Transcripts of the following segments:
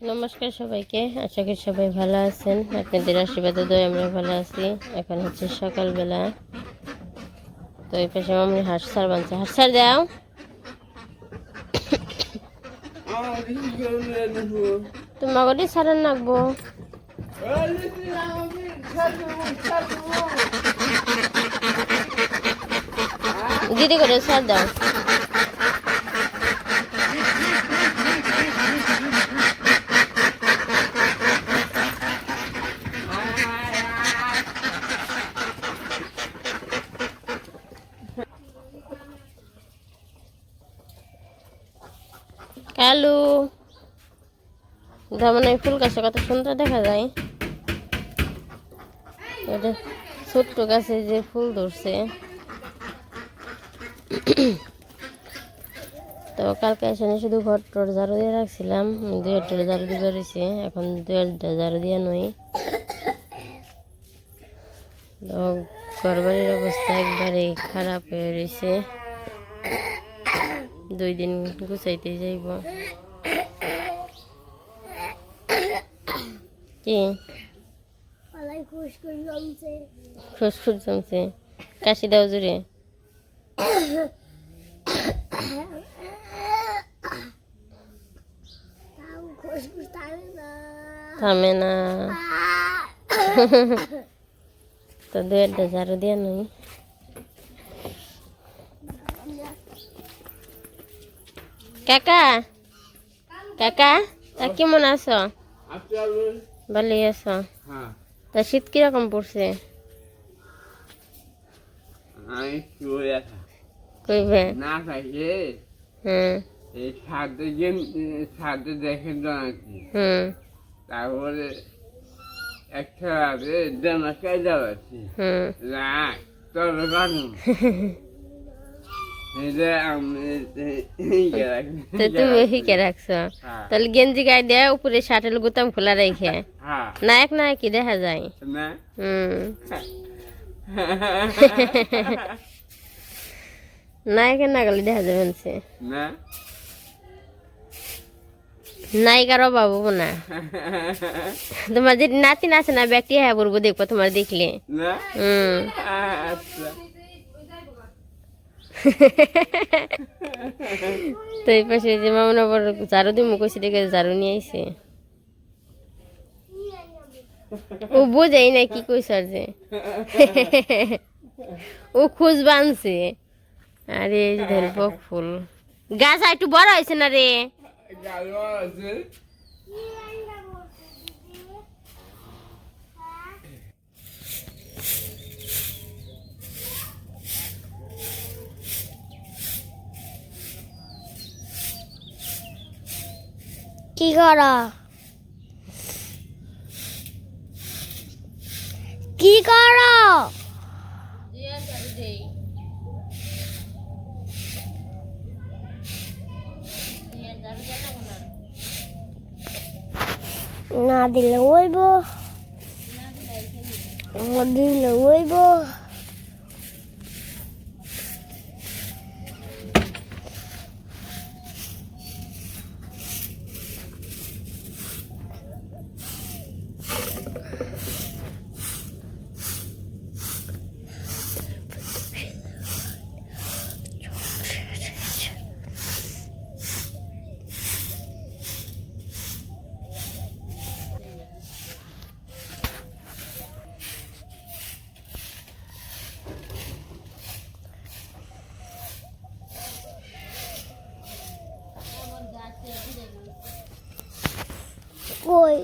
নমস্কার সবাইকে। আশা করি সবাই ভালো আছেন। আপনাদের আশীর্বাদে দই আমরা ভালো আছি। এখন হচ্ছে সকালবেলা। তো এই পাশে আমি হাঁস সার বানছে। হাঁস সার দাও। তোমার গলি সারান নাকবো দিদি করে সার দাও। যেমন এই ফুল গাছটা কত সুন্দর দেখা যায়। এটা ছোট্ট গাছে যে ফুল ধরছে। তো কালকে এসে শুধু ঘর টর ঝাড়ু দিয়ে রাখছিলাম, দুই টর ঝাড়ু দিয়ে রয়েছে এখন দুই ঝাড়ু দিয়ে নই। তো ঘর বাড়ির অবস্থা একবারে খারাপ হয়ে রয়েছে। দুই দিন গুছাইতে যাইব। কি? ফুসকুস জমছে। কাশি দাও জুড়ে থামে না। তো দু একটা ঝাড়ু দিয়ে নই। কাকা? কাকা তা কেমন আছো? ভালোই আছো। হ্যাঁ। তা শীত কীরকম পড়ছে? কইবে? না হুম। এই সাথে যে দেখে হুম। তারপরে একটা রাতে জানা হুম। তোর তুমি শিখে রাখছো? তাহলে গেঞ্জি গায়ে দেয় উপরে শার্টের গুতাম খোলা রেখে। হ্যাঁ। নায়ক নায়কই দেখা যায়। না? হুম। নায়কের নাগালে দেখা যাবে না? নায়িকার অভাব হব না। তোমার যে নাতি নাচে না ব্যক্তি হ্যাঁ বলব দেখব তোমার দেখলে। হুম। আচ্ছা। তো এই পাশে যে মামন আবার ঝাড়ু দিয়ে মুখোশি দেখে ঝাড়ু নিয়ে আইছে। ও বোঝাই না কি কইস যে। ও খুঁজ বানছে। আরে এই যে ধরে বক ফুল। গাছ একটু বড় হয়েছে না রে? কি করা কি করো না দিলে ওইব না দিলে ওইব কই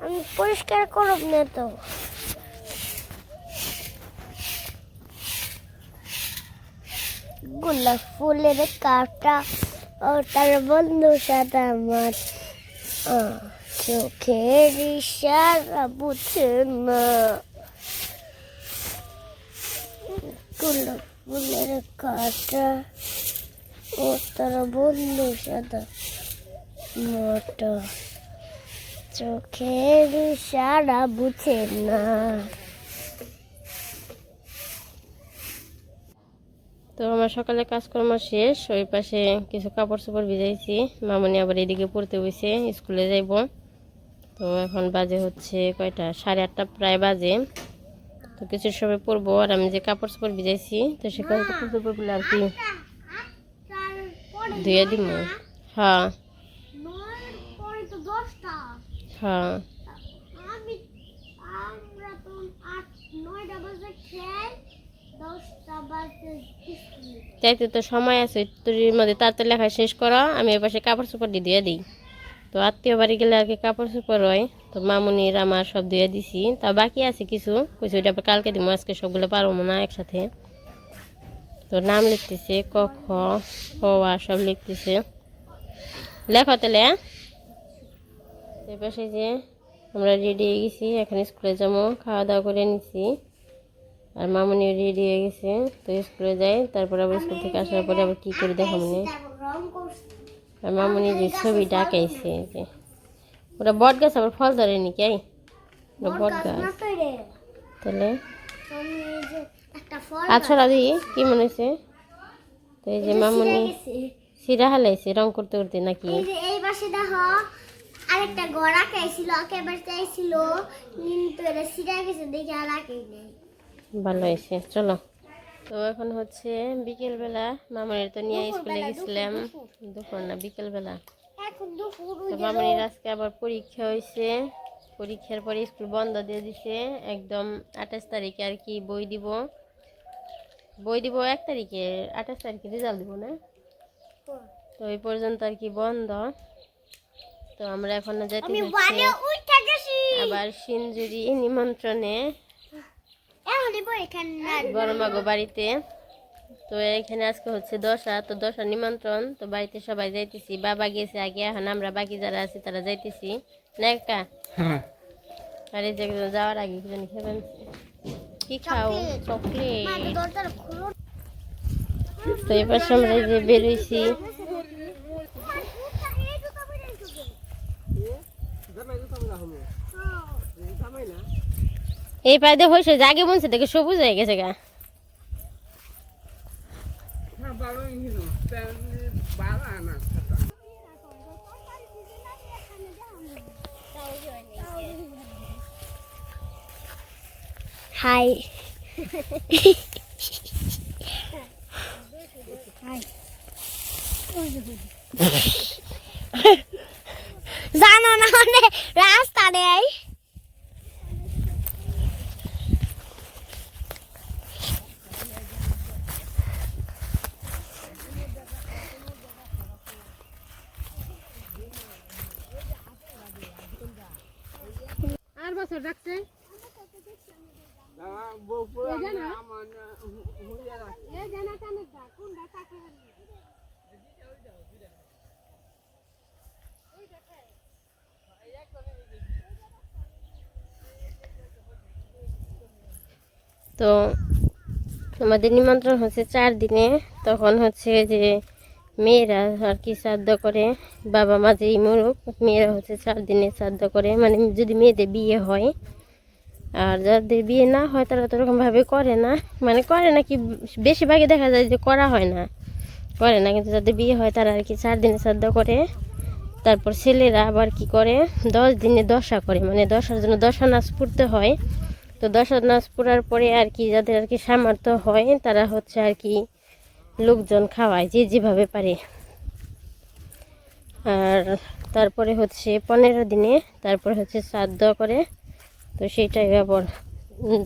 আমি পরিষ্কার করব না তো। গোলাপ ফুলের কাটা, ও তার বন্ধু সাদা মাছ চোখের ইশারা বুঝে না। গোলাপ ফুলের কাটা, ও তার বন্ধু সাদা মোটা চোখের ইশারা বুঝে না। তো আমার সকালে কাজকর্ম শেষ, ওই পাশে কিছু কাপড় চোপড় ভিজাইছি। মামনি আবার এদিকে পড়তে বসে স্কুলে যাইব। তো এখন বাজে হচ্ছে কয়টা? সাড়ে আটটা প্রায় বাজে। তো কিছু সময় পরবো আর আমি যে কাপড় চোপড় ভিজাইছি, তো সে কাপড় চোপড়গুলো আর কি ধুয়ে দিব হ্যাঁ নয়ের পরে তো দশটা হ্যাঁ। চাইতে তো সময় আছে তোর মধ্যে তাড়াতাড়ি লেখা শেষ করো আমি এ পাশে কাপড় চোপড় দিয়ে দিই। তো আত্মীয় বাড়ি গেলে আর কি কাপড় চোপড় হয় তো মামুনির আমার সব ধুয়ে দিছি। তা বাকি আছে কিছু কইছি ওইটা কালকে দিব আজকে সবগুলো পারব না একসাথে। তো নাম লিখতেছে ক খ সব লিখতেছে। লেখো তাহলে হ্যাঁ? পাশে যে আমরা রেডি হয়ে গেছি এখন স্কুলে যাব খাওয়া দাওয়া করে নিছি। আর মামনি রেডি হয়ে গেছে তো স্কুলে যাই তারপর আবার স্কুল থেকে আসার পরে আবার কী করে দেখাবো না তারপর রং করছি আর মামনি যে ছবিটা আঁকাইছে এই যে। ওটা বট গাছ আবার ফল ধরে নি কে ওটা বট গাছ তাহলে? আছড়া দিই কি মনে হয়েছে তো এই যে মামনি সিরা হালাইছে রং করতে করতে নাকি? এই পাশে দেখো আরেকটা গড়া খাইছিল একেবারে চাইছিল কিন্তু এটা সিরা গেছে দেখে আর নেই। ভালো হয়েছে চলো। তো এখন হচ্ছে বিকেলবেলা মামনির তো নিয়ে স্কুলে গেছিলাম। দুপুর। না বিকেলবেলা। তো মামনির আজকে আবার পরীক্ষা হয়েছে। পরীক্ষার পরে স্কুল বন্ধ দিয়ে দিছে। একদম আঠাশ তারিখে আর কি বই দিব। বই দিব এক তারিখে আঠাশ তারিখে রেজাল্ট দিব না? তো ওই পর্যন্ত আর কি বন্ধ। তো আমরা এখন যেতে আমি হচ্ছে উঠে গেছি। আবার সিনজুরি নিমন্ত্রণে। এখন দিব এখানে না। বড় মাগো বাড়িতে। তো এখানে আজকে হচ্ছে দশা তো দশা নিমন্ত্রণ। তো বাড়িতে সবাই যাইতেছি। বাবা গেছে আগে এখন আমরা বাকি যারা আছি তারা যাইতেছি। না একা? হ্যাঁ। আর এই যে যাওয়ার আগে কি জানি খেবেন। কি খাও? চকলেট। তো এবার আমরা এই যে বেরোইছি। এই পায়ে হয়েছে জাগে বলছে দেখে সবুজ হয়ে গেছে গা। হ্যাঁ না হাই জানো না মানে রাস্তা নেই আর রাখছে? তো আমাদের নিমন্ত্রণ হচ্ছে চার দিনে। তখন হচ্ছে যে মেয়েরা আর কি শ্রাদ্ধ করে, বাবা মা যেই মরুক, মেয়েরা হচ্ছে চার দিনে শ্রাদ্ধ করে মানে যদি মেয়েদের বিয়ে হয়, আর যাদের বিয়ে না হয় তারা তো ওরকমভাবে করে না মানে করে না কি, বেশিরভাগই দেখা যায় যে করা হয় না, করে না, কিন্তু যাদের বিয়ে হয় তারা আর কি চার দিনে শ্রাদ্ধ করে, তারপর ছেলেরা আবার কি করে, দশ দিনে দশা করে মানে দশার জন্য দশা নাচ পড়তে হয়, তো দশা নাচ পড়ার পরে আর কি যাদের আর কি সামর্থ্য হয়, তারা হচ্ছে আর কি লোকজন খাওয়ায় যে যেভাবে পারে। আর তারপরে হচ্ছে পনেরো দিনে তারপরে হচ্ছে শ্রাদ্ধ করে, তো সেইটাই আবার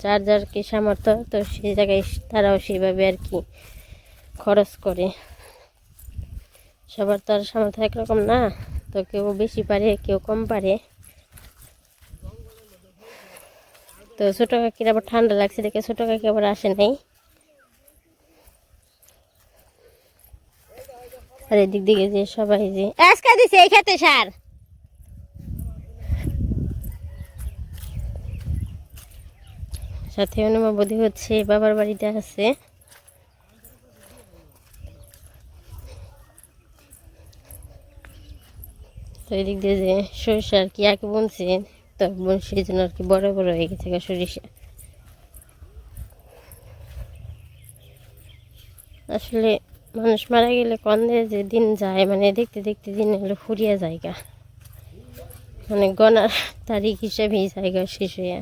যার যার কি সামর্থ্য, তো সেই জায়গায় তারাও সেইভাবে আর কি খরচ করে। সবার তো আর সামর্থ্য একরকম না, তো কেউ বেশি পারে, কেউ কম পারে। তো ছোটো কাকির আবার ঠান্ডা লাগছে দেখে ছোটো কাকি আবার আসে নাই। আর এদিক দিকে যে সবাই যে আজকা দিছে এই খেতে সার। সাথে অনুমাবধি হচ্ছে বাবার বাড়িতে আছে। তো এদিক দিয়ে যে সরিষা আর কি আগে বুনছে, তো বোন সেই জন্য আর কি বড় বড় হয়ে গেছে সরিষা। আসলে মানুষ মারা গেলে কন্দে যে দিন যায় মানে দেখতে দেখতে দিন এগুলো ফুরিয়ে জায়গা। মানে গনার তারিখ হিসাবেই জায়গা শেষ হয়ে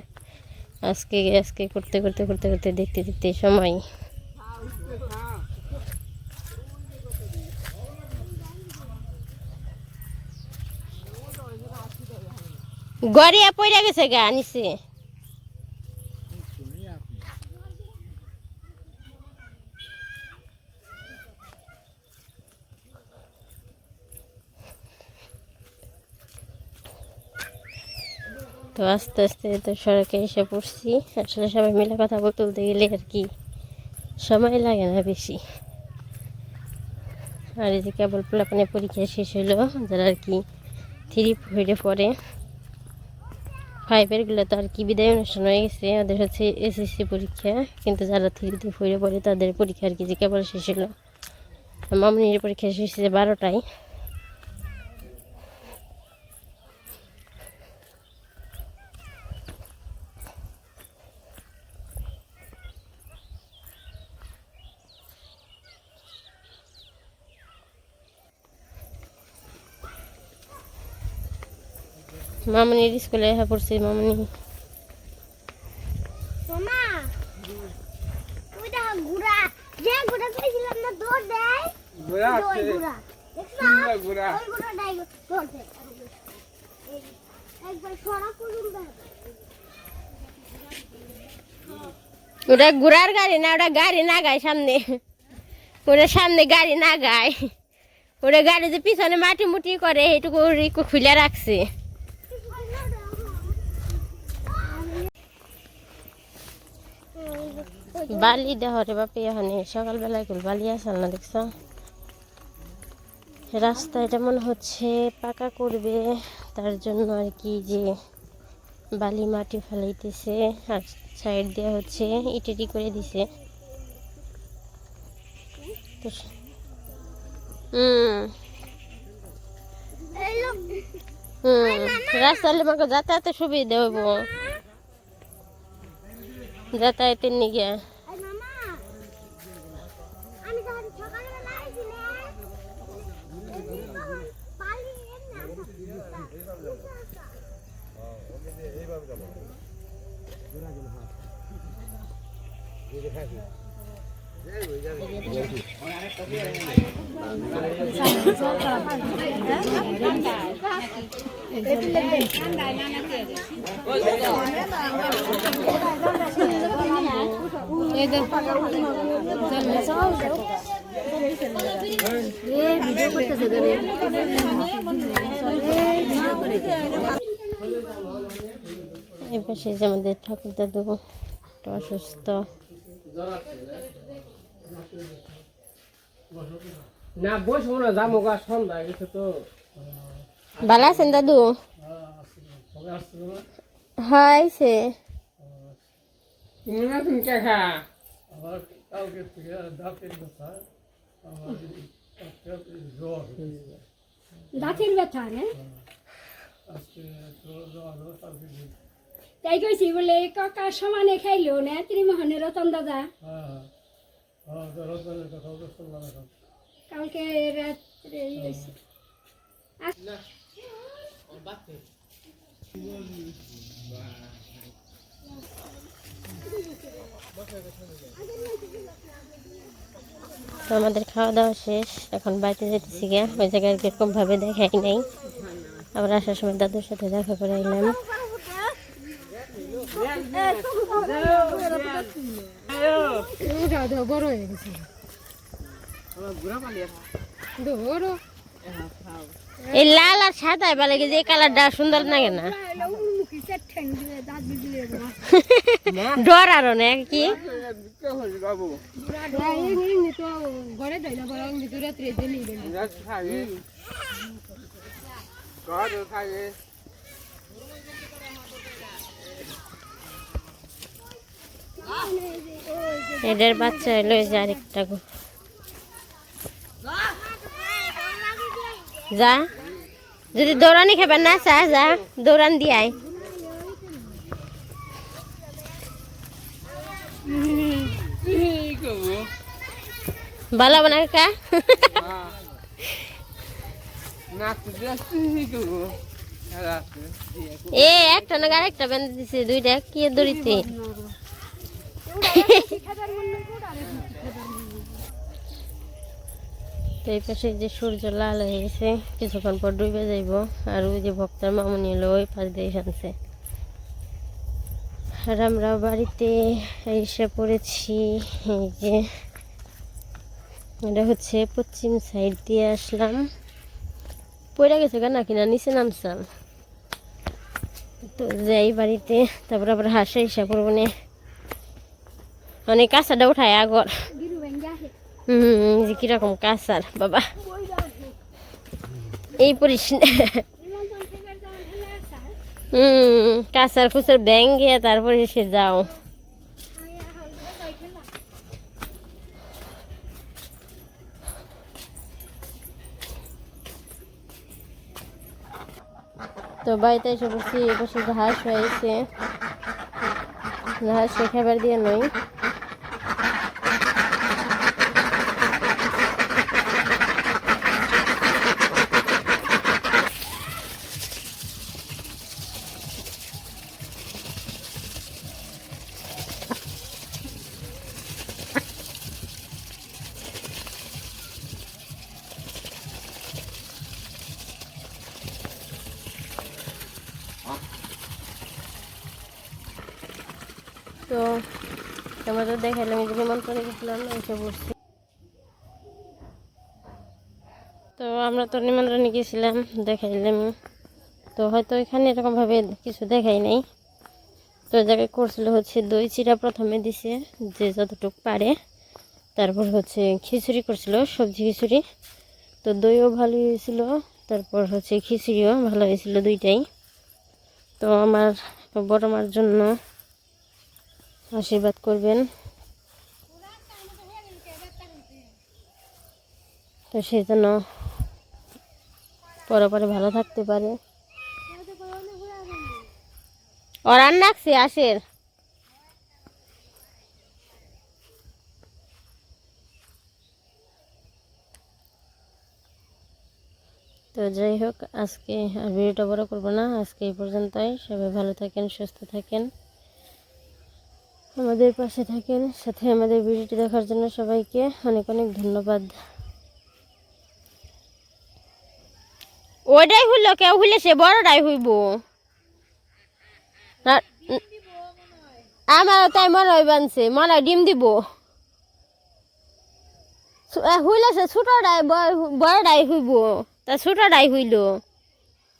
আজকে আজকে করতে করতে করতে করতে দেখতে দেখতে সময়। গড়িয়া পড়ে গেছে গা, নিচে। তো আস্তে আস্তে তো সড়কে এসে পড়ছি। আসলে সবাই মিলে কথা বলতে গেলে আর কি সময় লাগে না বেশি। আর এই যে কেবল পোলাপানে পরীক্ষা শেষ হলো, যারা আর কি থ্রি ফোরে পড়ে। ফাইভেরগুলো তো আর কি বিদায় অনুষ্ঠান হয়ে গেছে, ওদের হচ্ছে এসএসসি পরীক্ষা। কিন্তু যারা থ্রিতে ফোরে পড়ে, তাদের পরীক্ষা আর কি যে কেবল শেষ হলো। মামনির পরীক্ষা শেষ হয়েছে বারোটায় মামনির স্কুলে হ্যাঁ পড়ছে মামনি সোনা ওই দেখো গুড়া যে গুড়া পেয়েছিলাম না দৌড় দেয় ঘোরা ওই আছে গুড়া দেখছ সুন্দর ঘোরা ওই গুড়াটাই দৌড় দেয় এই, একবার সরা করুন ওটা ঘোড়ার গাড়ি না ওটা গাড়ি না গায় সামনে ওটা সামনে গাড়ি না গায় ওটা গাড়ি যে পিছনে মাটি মুটি করে এইটুকু একটু খুলে রাখছে বালি দেহ রে বাপে, এখানে সকালবেলায় কুল বালি আসাল না, দেখছ? রাস্তা এটা মনে হচ্ছে পাকা করবে, তার জন্য আর কি যে বালি মাটি ফেলাইতেছে, আর সাইড দিয়ে হচ্ছে ইটেটি করে দিছে। হুম। রাস্তা হলে আমাকে যাতায়াতের সুবিধা হইব। যাতায়াতের নিগে এই মামা আমি পাশে যে আমাদের ঠাকুর দাদু একটু অসুস্থ। না, বসবো না, যাব গা সন্ধ্যা গেছে তো ভালো আছেন দাদু? থেকে দাঁতের ব্যথা যে- তাই কইছি বলে, কাকা সমানে খাইলো না ত্রিমোহনের রতন দাদা? হ্যাঁ হ্যাঁ কালকে রাত্রে আমাদের খাওয়া দাওয়া শেষ। এখন বাড়িতে যেতেছি গিয়া। ওই জায়গায় কীরকম ভাবে দেখাই নাই। আবার আসার সময় দাদুর সাথে দেখা করে এলাম। বড় হয়ে গেছে। এই লাল আর সাদা বলে যে এই কালারটা সুন্দর লাগে না। ডর আরও না কি? এদের বাচ্চা যে আরেকটা। যা। যদি দৌড়ানি খাবার না চা যা দৌড়ান দিয়ে আয়। ভালো হবে না কাকা? নাচতে যাচ্ছি করব খেলা আছে এ একটা না আরেকটা বেঁধে দিছে দুইটা কি দড়িতে? তো এই পাশে যে সূর্য লাল হয়ে গেছে, কিছুক্ষণ পর ডুবে যাইব। আর ওই যে ভক্তার মামুনি হলো ওই পাশ দিয়ে শানছে। আর আমরা বাড়িতে এসে পড়েছি, এই যে এটা হচ্ছে পশ্চিম সাইড দিয়ে আসলাম। পড়ে গেছে কেন কিনা, নিচে নামছিলাম তো যাই বাড়িতে, তারপর আবার হাসে হিসাব করব অনেক কাঁচাটা উঠায় আগর। হুম কীরকম কাঁচার বাবা। এই পরিস হুম কাঁচার কুচার ব্যাঙ্গে, তারপরে সে যাও। তো বাড়িতে এসে বসছি বসে ঘাস হয়েছে। ঘাস খাবার দিয়ে নই। তো তোমাদের দেখাইলাম, এই যে নিমন্ত্রণে গেছিলাম এসে বসছি। তো আমরা তো নিমন্ত্রণে গেছিলাম, দেখাইলাম। তো হয়তো এখানে এরকমভাবে কিছু দেখাই নাই। তো জায়গায় করছিল হচ্ছে দই চিরা প্রথমে দিছে, যে যতটুকু পারে। তারপর হচ্ছে খিচুড়ি করছিল, সবজি খিচুড়ি। তো দইও ভালো হয়েছিল, তারপর হচ্ছে খিচুড়িও ভালো হয়েছিল দুইটাই। তো আমার বড় মার জন্য আশীর্বাদ করবেন। তো সেই জন্য পরে পরে ভালো থাকতে পারে। ওর আর নাকছে আসের। তো যাই হোক, আজকে আর ভিডিওটা বড় করব না। আজকে এই পর্যন্তই। সবাই ভালো থাকেন, সুস্থ থাকেন। আমাদের পাশে থাকেন সাথে আমাদের ভিডিওটি দেখার জন্য সবাইকে অনেক অনেক ধন্যবাদ। ওইটাই হইল কেউ হইলে সে বড়টাই হইব। না- উম, আমার তাই মনে হয় বানছে মনে ডিম দিব। হইলে সে ছোটটাই বড়টাই হইব। তা ছোটটাই হইল।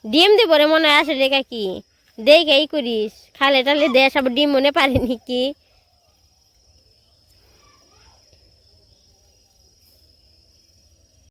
ডিম দিব রে মনে হয় আসলে কাকি দেখে এই করিস খালে টালে দেশ আবার ডিম মনে পারেনি কি